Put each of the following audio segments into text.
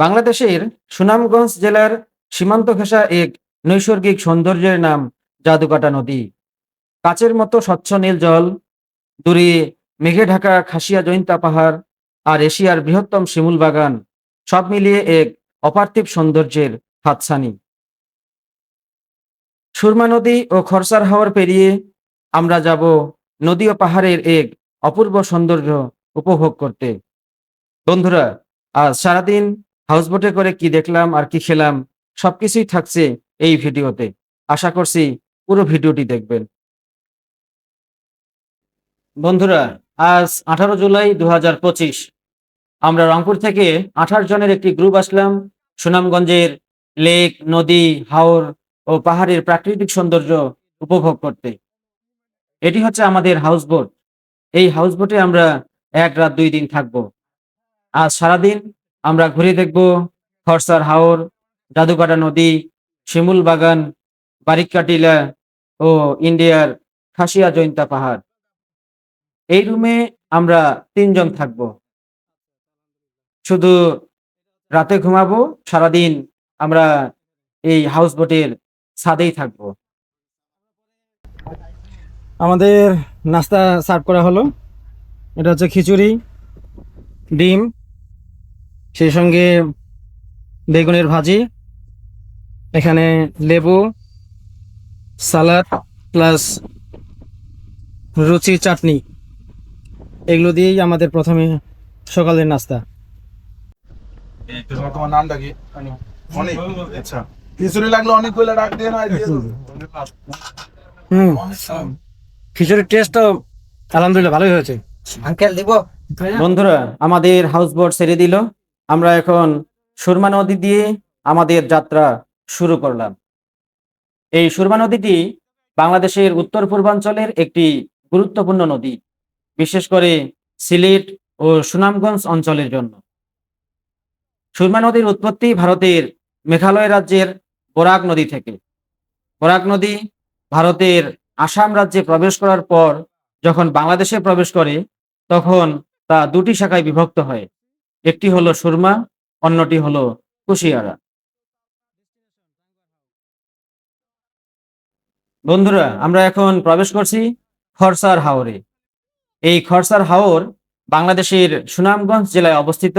বাংলাদেশের সুনামগঞ্জ জেলার সীমান্ত ঘেঁষা এক নৈসর্গিক সৌন্দর্যের নাম জাদুকাটা নদী। কাচের মতো স্বচ্ছ নীল জল, দূরে, মেঘে ঢাকা খাসিয়া জৈন্তা পাহাড় আর এশিয়ার বৃহত্তম শিমুল বাগান সব মিলিয়ে এক অপার্থিব সৌন্দর্যের হাতছানি। সুরমা নদী ও খরসার হাওয়ার পেরিয়ে আমরা যাব নদী ও পাহাড়ের এক অপূর্ব সৌন্দর্য উপভোগ করতে। বন্ধুরা, আজ সারাদিন হাউসবোটে করে কি দেখলাম আর কি খেলাম, সবকিছুই থাকছে এই ভিডিওতে। আশা করছি পুরো ভিডিওটি দেখবেন। বন্ধুরা, আজ আঠারো জুলাই দু হাজার পঁচিশ। আমরা রংপুর থেকে আঠাশ জনের একটি গ্রুপ আসলাম, সুনামগঞ্জের লেক, নদী, হাওর ও পাহাড়ের প্রাকৃতিক সৌন্দর্য উপভোগ করতে। এটি হচ্ছে আমাদের হাউসবোট। এই হাউসবোটে আমরা এক রাত দুই দিন থাকব। আজ সারাদিন আমরা ঘুরে দেখব খরসার হাওর, জাদুকাটা নদী, শিমুল বাগান বারিক্কা টিলা ও ইন্ডিয়ার খাসিয়া জৈন্তা পাহাড়। এই রুমে আমরা তিনজন থাকব। শুধু রাতে ঘুমাবো, সারাদিন আমরা এই হাউস বোটের ছাদেই থাকব। আমাদের নাস্তা সার্ভ করা হলো। এটা হচ্ছে খিচুড়ি, ডিম সেই সঙ্গে বেগুনের ভাজি এখানে লেবু সালাদ প্লাস রুচি চাটনি। এগুলো দিয়েই আমাদের প্রথমে সকালের নাস্তা। তোমার তোমার নামটা কি? অনেক। আচ্ছা। খিচুড়ি লাগল অনেক ডাক দিয়ে না হুম। খিচুড়ির টেস্টও আলহামদুলিল্লাহ ভালোই হয়েছে। আঙ্কেল দিব। বন্ধুরা আমাদের হাউস বোট ছেড়ে দিল। আমরা এখন সুরমা নদী দিয়ে আমাদের যাত্রা শুরু করলাম। এই সুরমা নদীটি বাংলাদেশের উত্তর পূর্বাঞ্চলের একটি গুরুত্বপূর্ণ নদী, বিশেষ করে সিলেট ও সুনামগঞ্জ অঞ্চলের জন্য। সুরমা নদীর উৎপত্তি ভারতের মেঘালয় রাজ্যের বরাক নদী থেকে। বরাক নদী ভারতের আসাম রাজ্যে প্রবেশ করার পর যখন বাংলাদেশে প্রবেশ করে, তখন তা দুটি শাখায় বিভক্ত হয়। একটি হলো সুরমা, অন্যটি হলো কুশিয়ারা। বন্ধুরা, আমরা এখন প্রবেশ করছি খরসার হাওরে। এই খরসার হাওর বাংলাদেশের সুনামগঞ্জ জেলায় অবস্থিত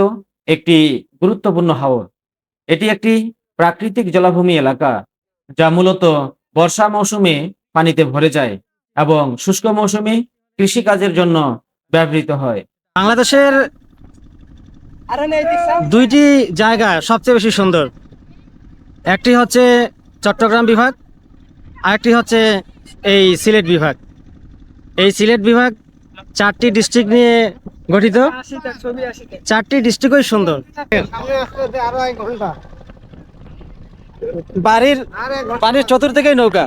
একটি গুরুত্বপূর্ণ হাওর। এটি একটি প্রাকৃতিক জলাভূমি এলাকা, যা মূলত বর্ষা মৌসুমে পানিতে ভরে যায় এবং শুষ্ক মৌসুমে কৃষিকাজের জন্য ব্যবহৃত হয়। বাংলাদেশের দুইটি জায়গা সবচেয়ে বেশি সুন্দর। একটি হচ্ছে চট্টগ্রাম বিভাগ, আরেকটি হচ্ছে এই সিলেট বিভাগ। এই সিলেট বিভাগ চারটি ডিস্ট্রিক্ট নিয়ে গঠিত। চারটি ডিস্ট্রিক্টই সুন্দর। বাড়ির বাড়ির চতুর্দিকেই নৌকা,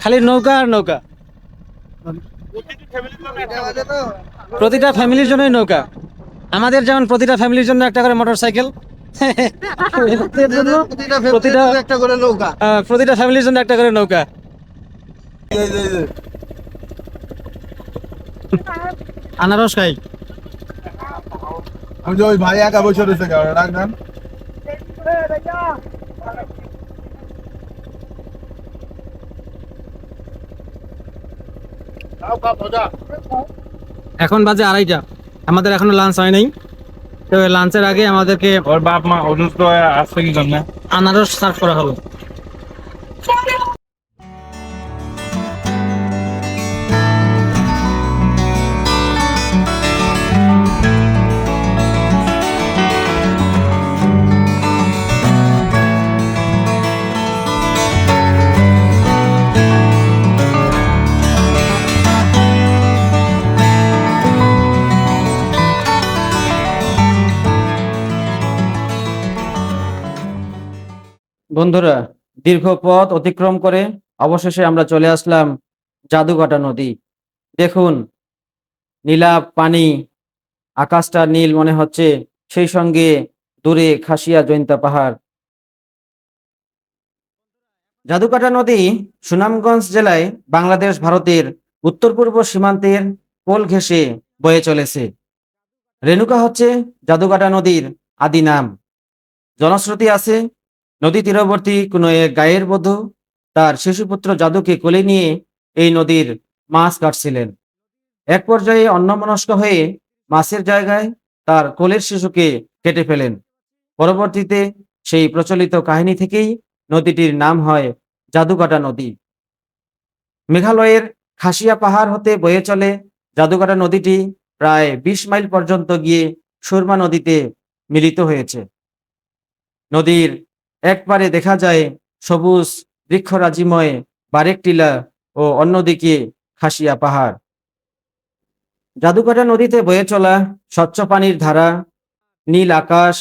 খালি নৌকা আর নৌকা। প্রতিটা ফ্যামিলির জন্যই নৌকা। আমাদের যেমন প্রতিটা ফ্যামিলির জন্য একটা করে মোটর সাইকেল প্রতিটা প্রতিটা- একটা করে নৌকা। প্রতিটা ফ্যামিলির জন্য একটা করে নৌকা। আনারস খাই। আমি যে ওই ভাই একা বসে রয়েছে কেন? ডাক দেন এখন বাজে আড়াইটা। আমাদের এখনও লাঞ্চ হয় নাই। তো লাঞ্চের আগে আমাদেরকে ওর বাপ মা অসুস্থ হয়ে আসছে কি জন্য? আনারস সার্ভ করা হলো। বন্ধুরা, দীর্ঘ পথ অতিক্রম করে অবশেষে আমরা চলে আসলাম জাদুঘাটা নদী। দেখুন, নীলাভ পানি, আকাশটা নীল মনে হচ্ছে, সেই সঙ্গে দূরে খাসিয়া জৈন্তা পাহাড়। জাদুকাটা নদী সুনামগঞ্জ জেলায় বাংলাদেশ, ভারতের উত্তর পূর্ব সীমান্তের কোল ঘেঁষে বয়ে চলেছে। রেণুকা হচ্ছে জাদুকাটা নদীর আদি নাম। জনশ্রুতি আছে নদী তীরবর্তী কোনো এক গায়ের বধূ তার শিশুপুত্র জাদুকে কোলে নিয়ে এই নদীর মাছ কাটছিলেন। এক পর্যায়ে অন্যমনস্ক হয়ে মাছের জায়গায় তার কোলের শিশুকে কেটে ফেলেন। পরবর্তীতে সেই প্রচলিত কাহিনী থেকেই নদীটির নাম হয় জাদুকাটা নদী। মেঘালয়ের খাসিয়া পাহাড় হতে বয়ে চলে জাদুকাটা নদীটি প্রায় বিশ মাইল পর্যন্ত গিয়ে সুরমা নদীতে মিলিত হয়েছে। নদীর এক পারে দেখা যায় সবুজ বৃক্ষরাজিময় বারেক টিলা ও অন্যদিকে খাসিয়া পাহাড়। জাদুকাটা নদীতে বয়ে চলা স্বচ্ছ পানির ধারা, নীল আকাশ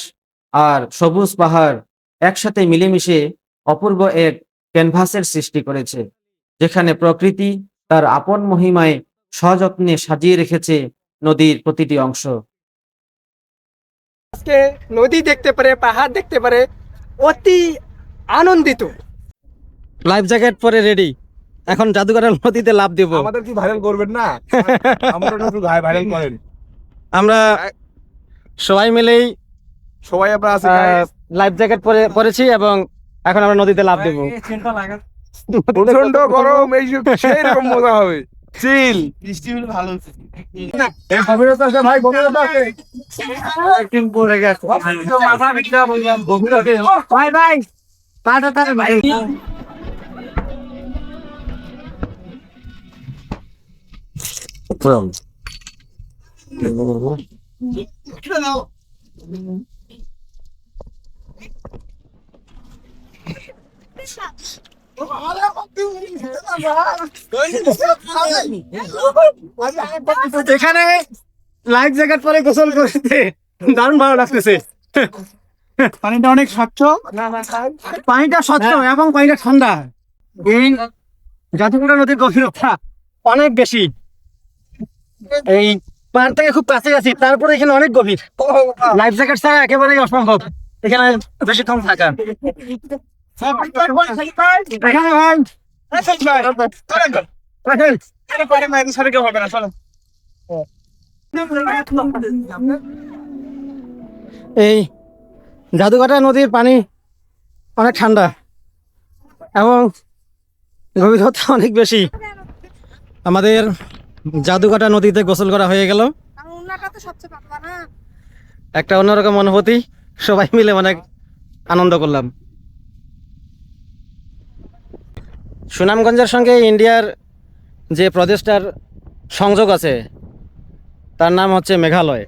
আর সবুজ পাহাড় একসাথে মিলেমিশে অপূর্ব এক ক্যানভাসের সৃষ্টি করেছে, যেখানে প্রকৃতি তার আপন মহিমায় সযত্নে সাজিয়ে রেখেছে নদীর প্রতিটি অংশ। আজকে নদী দেখতে পারে, পাহাড় দেখতে পারে অতি আনন্দিত। লাইফ জ্যাকেট পরে রেডি এখন জাদুঘরের নদীতে লাভ দেব। আমাদের কি ভাইরাল করবেন না? আমরা একটু ভাইরাল করেন। আমরা সবাই মিলেই সবাই আমরা আছি লাইফ জ্যাকেট পরে পরেছি এবং এখন আমরা নদীতে লাভ দেব। প্রচণ্ড গরম এই সেই রকম মজা হবে। চিল বৃষ্টি হলে ভালো গভীরতা আছে ভাই গভীরতা আছে একদিন পরে গেছে। মাথা বিটা বললাম গভীরতা ভাই ভাই পাটা তার ভাই। এখানে লাইফ জ্যাকেট পরে গোসল করতে। দারুণ ভালো লাগতেছে। পানিটা অনেক স্বচ্ছ। পানিটা স্বচ্ছ এবং পানিটা ঠান্ডা। এই নদীর গভীরতা অনেক বেশি। এই পাহাড় থেকে খুব কাছে আছি তারপরে এখানে অনেক গভীর। লাইফ জ্যাকেট ছাড়া একেবারেই অসম্ভব। এখানে বেশিক্ষণ থাকা। এই জাদুঘাটা নদীর পানি অনেক ঠান্ডা এবং গভীরতা অনেক বেশি। আমাদের জাদুঘাটা নদীতে গোসল করা হয়ে গেল। সবচেয়ে একটা অন্যরকম অনুভূতি সবাই মিলে অনেক আনন্দ করলাম। সুনামগঞ্জের সঙ্গে ইন্ডিয়ার যে প্রদেশটার সংযোগ আছে, তার নাম হচ্ছে মেঘালয়।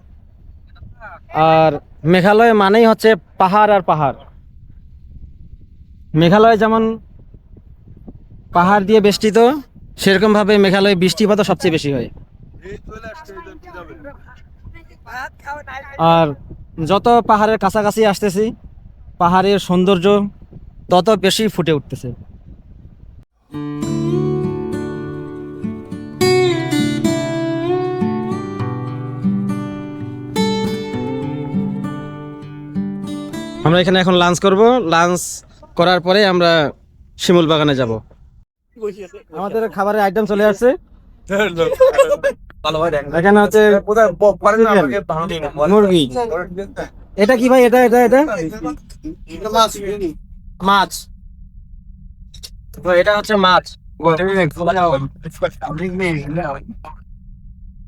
আর মেঘালয় মানেই হচ্ছে পাহাড় আর পাহাড়। মেঘালয় যেমন পাহাড় দিয়ে বেষ্টিত, সেরকমভাবে মেঘালয়ে বৃষ্টিপাতও সবচেয়ে বেশি হয়। আর যত পাহাড়ের কাছাকাছি আসতেছি, পাহাড়ের সৌন্দর্য তত বেশি ফুটে উঠতেছে। আমরা এখানে এখন লাঞ্চ করব। লাঞ্চ করার পরে আমরা শিমুল বাগানে যাব। আমাদের খাবারের আইটেম চলে আসছে। এখানে হচ্ছে মুরগি। এটা কি ভাই? এটা এটা এটা? মাছ। এটা হচ্ছে মাছ।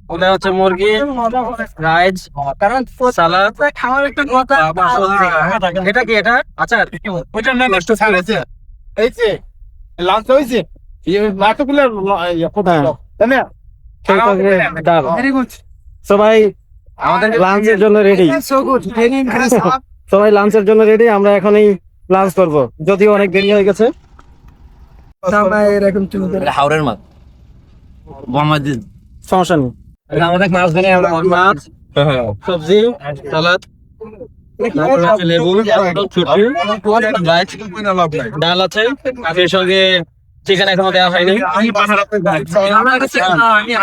ওটা হচ্ছে মুরগি রাইস সালাদ খাওয়ার একটা এটা কি এটা? আচার ওইটা না নষ্ট এই যে লাঞ্চ হয়েছে নাটকগুলো কোথায় তাই না সবাই আমাদের লাঞ্চের জন্য রেডি সো গুড সবাই লাঞ্চের জন্য রেডি আমরা এখনই লাঞ্চ করব। যদিও অনেক দেরি হয়ে গেছে। আমরা এরকম চুল করে হাওড়ের মাছ। বোমাদিন সমস্যা নেই। আমাদের মাছ ধরে আমরা মাছ। সবজি সালাদ। লেবু ডাল আছে সেই সঙ্গে চিকেন এখনও দেওয়া হয়নি।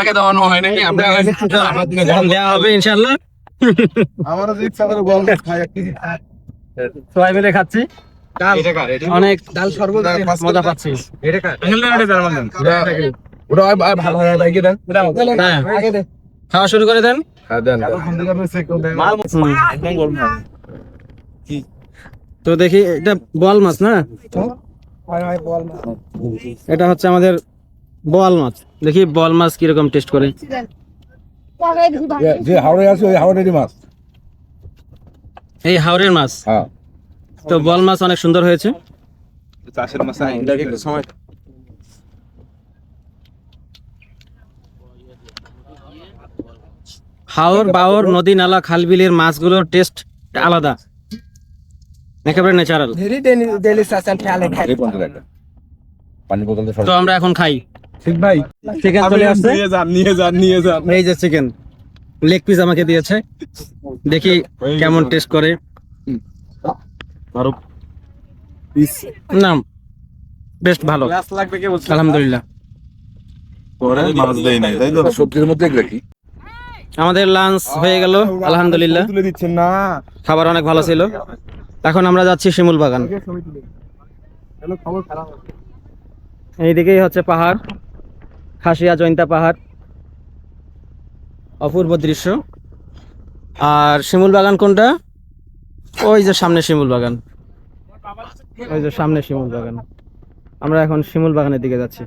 আগে দেওয়ানো দেওয়া হবে ইনশাল্লাহ আমারও যে ইচ্ছা করে বল খাই একটু সবাই মিলে খাচ্ছি। অনেক ডাল সর্বদা মজা পাচ্ছি ওটা ভালো হয় ভাই দেন? হ্যাঁ। খাওয়া শুরু করে দেন। হ্যাঁ তো দেখি এটা বোয়াল মাছ না? এটা হচ্ছে আমাদের বোয়াল মাছ। দেখি বোয়াল মাছ কীরকম টেস্ট করে। যে হাওড়ে আছে ওই হাওড়েরই মাছ। এই হাওড়ের মাছ? হ্যাঁ। তো বোয়াল মাছ অনেক সুন্দর হয়েছে। চাষের মাছ সময় হাওর বাওর নদী নালা খাল বিলের মাছগুলোর টেস্ট আলাদা। একেবারে ন্যাচারাল তো আমরা এখন খাই। ঠিক ভাই। চিকেন চলে আসছে। নিয়ে যান নিয়ে যান নিয়ে যান। এই যে চিকেন লেগ পিস আমাকে দিয়েছে। দেখি কেমন টেস্ট করে। না বেস্ট ভালো। লাগবে কে আলহামদুলিল্লাহ। মাছ দেয় নাই তাই তো? সবজির মধ্যে রাখি আমাদের লাঞ্চ হয়ে গেল আলহামদুলিল্লাহ। তুলে দিচ্ছেন না। খাবার অনেক ভালো ছিল। এখন আমরা যাচ্ছি শিমুল বাগান। এইদিকেই হচ্ছে পাহাড় খাসিয়া জৈন্তা পাহাড়। অপূর্ব দৃশ্য। আর শিমুল বাগান কোনটা? ওই যে সামনে শিমুল বাগান। ওই যে সামনে শিমুল বাগান। আমরা এখন শিমুল বাগানের দিকে যাচ্ছি।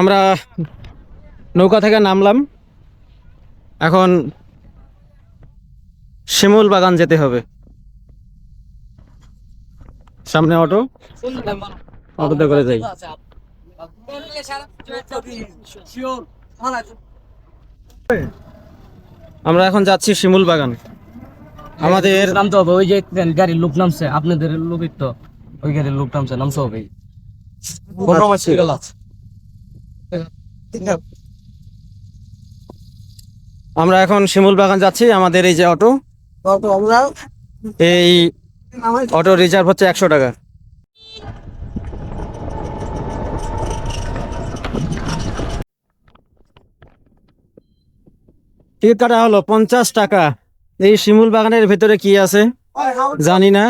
আমরা নৌকা থেকে নামলাম। এখন শিমুল বাগান যেতে হবে। সামনে অটো। অটোতে করে যাই। আমরা এখন যাচ্ছি শিমুল বাগান। আমাদের নামতে হবে ওই যে গাড়ির লোক নামছে আপনাদের লোকের তো। ওই গাড়ির লোক নামছে নামতে হবে। আমরা এখন শিমুল বাগান যাচ্ছি আমাদের এই যে অটো আমরা এই অটো রিজার্ভ হচ্ছে একশো টাকা। টিকিট কাটা হলো পঞ্চাশ টাকা। এই শিমুল বাগানের ভেতরে কি আছে? জানি না।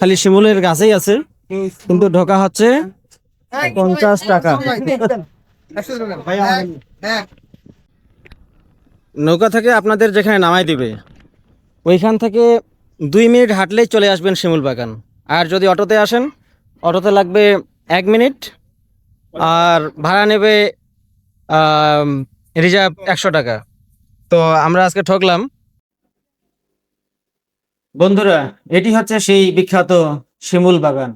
খালি শিমুলের গাছেই আছে। কিন্তু ঢোকা হচ্ছে পঞ্চাশ টাকা। নৌকা থেকে আপনাদের যেখানে নামাই দিবে, ওইখান থেকে দুই মিনিট হাঁটলেই চলে আসবেন শিমুল বাগান। আর যদি অটোতে আসেন, অটোতে লাগবে এক মিনিট, আর ভাড়া নেবে রিজার্ভ একশো টাকা। তো আমরা আজকে ঠকলাম। বন্ধুরা, এটি হচ্ছে সেই বিখ্যাত শিমুল বাগান।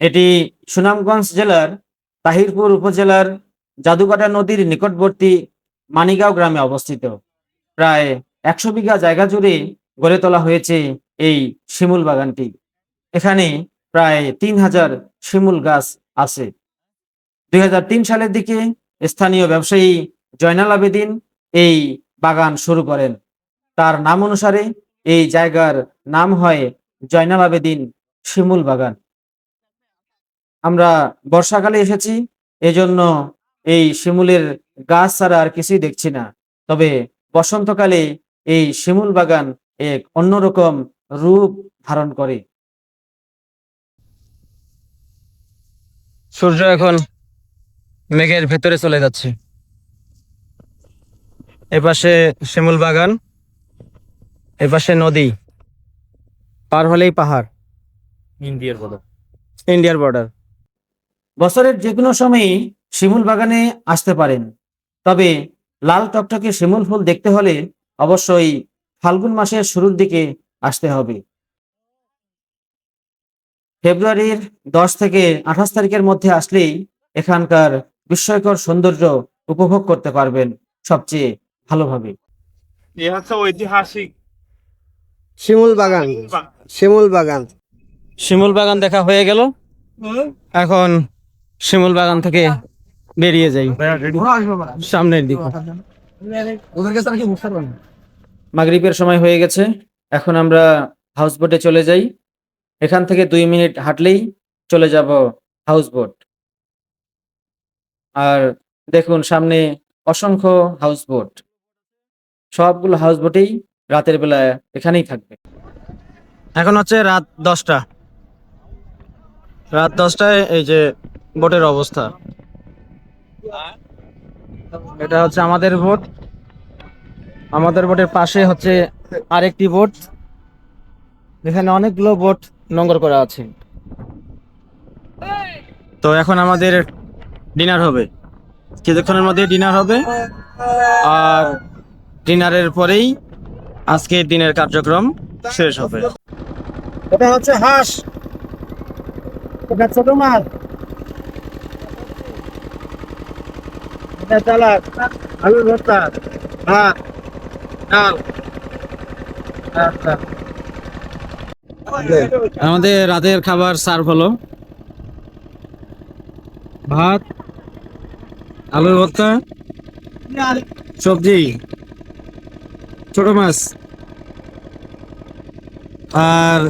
এটি সুনামগঞ্জ জেলার তাহিরপুর উপজেলার জাদুকাটা নদীর নিকটবর্তী মানিগাঁও গ্রামে অবস্থিত। প্রায় একশো বিঘা জায়গা জুড়ে গড়ে তোলা হয়েছে এই শিমুল বাগানটি। এখানে প্রায় তিন হাজার শিমুল গাছ আছে। দুই হাজার তিন সালের দিকে স্থানীয় ব্যবসায়ী জয়নাল আবেদিন এই বাগান শুরু করেন। তার নাম অনুসারে এই জায়গার নাম হয় জয়নাল আবেদিন শিমুল বাগান। আমরা বর্ষাকালে এসেছি, এজন্য এই শিমুলের গাছ ছাড়া আর কিছুই দেখছি না। তবে বসন্তকালে এই শিমুল বাগান এক অন্যরকম রূপ ধারণ করে। সূর্য এখন মেঘের ভেতরে চলে যাচ্ছে। এপাশে শিমুল বাগান এপাশে নদী পার হলেই পাহাড়। ইন্ডিয়ার বর্ডার ইন্ডিয়ার বর্ডার বছরের যে কোনো সময়ই শিমুল বাগানে আসতে পারেন। তবে লাল টকটকে শিমুল ফুল দেখতে হলে অবশ্যই ফাল্গুন মাসের শুরুর দিকে আসতে হবে। ফেব্রুয়ারির দশ থেকে আঠাশ তারিখের মধ্যে আসলেই এখানকার বিস্ময়কর সৌন্দর্য উপভোগ করতে পারবেন সবচেয়ে ভালোভাবে। এ হচ্ছে ঐতিহাসিক শিমুল বাগান। শিমুল বাগান। শিমুল বাগান। দেখা হয়ে গেল। এখন শিমুল বাগান থেকে বেরিয়ে যাই। সামনের দিকে। ওদের কাছে নাকি বুঝতে পারবেন মাগরিবের সময় হয়ে গেছে। এখন আমরা হাউস বোটে চলে যাই। এখান থেকে দুই মিনিট হাঁটলেই চলে যাব হাউস বোট আর দেখুন, সামনে অসংখ্য হাউস বোট সবগুলো হাউস বোটেই রাতের বেলা এখানেই থাকবে। এখন হচ্ছে রাত দশটা। রাত দশটায় এই যে বোটের অবস্থা। এটা হচ্ছে আমাদের বোট আমাদের বোটের পাশে হচ্ছে আরেকটি বোট। এখানে অনেকগুলো বোট নোংর করা আছে। তো এখন আমাদের ডিনার হবে। কিছুক্ষণের মধ্যে ডিনার হবে। আর ডিনারের পরেই আজকের দিনের কার্যক্রম শেষ হবে। এটা হচ্ছে হাঁস। এটা ছোট মাছ। এটা চালাক। আলু ভর্তা। আচ্ছা আমাদের রাতের খাবার সার্ভ হলো। ভাত, আলুর ভর্তা, সবজি, ছোট মাছ, আর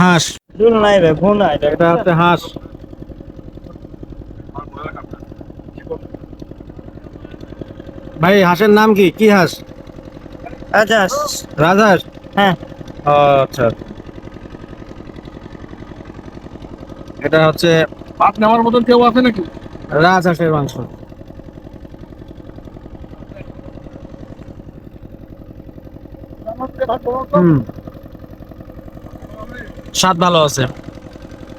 হাঁস। এটা হচ্ছে হাঁস। ভাই, হাঁসের নাম কি? কি হাঁস? রাজহাঁস। রাজহাঁস? হ্যাঁ। আচ্ছা। এটা হচ্ছে ভাত নেওয়ার মতন কেউ আছে নাকি? রাজহাঁসের মাংস। হুম। স্বাদ ভালো আছে।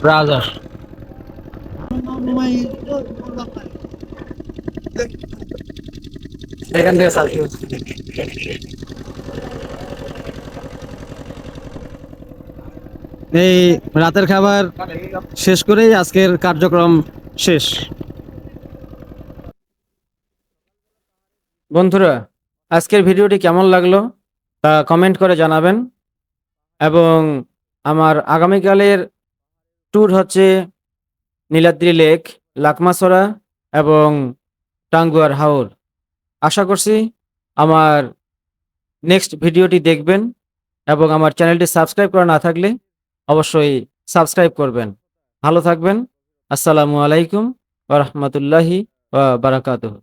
রাজহাঁস। এখান থেকে এই রাতের খাবার শেষ করেই আজকের কার্যক্রম শেষ। বন্ধুরা, আজকের ভিডিওটি কেমন লাগল তা কমেন্ট করে জানাবেন এবং আমার আগামীকালের ট্যুর হচ্ছে নীলাদ্রি লেক লাকমাসরা এবং টাঙ্গুয়ার হাওর। আশা করছি আমার নেক্সট ভিডিওটি দেখবেন এবং আমার চ্যানেলটি সাবস্ক্রাইব করা না থাকলে অবশ্যই সাবস্ক্রাইব করবেন। ভালো থাকবেন। আসসালামু আলাইকুম ওরহমতুল্লাহি বারাকাতুহ।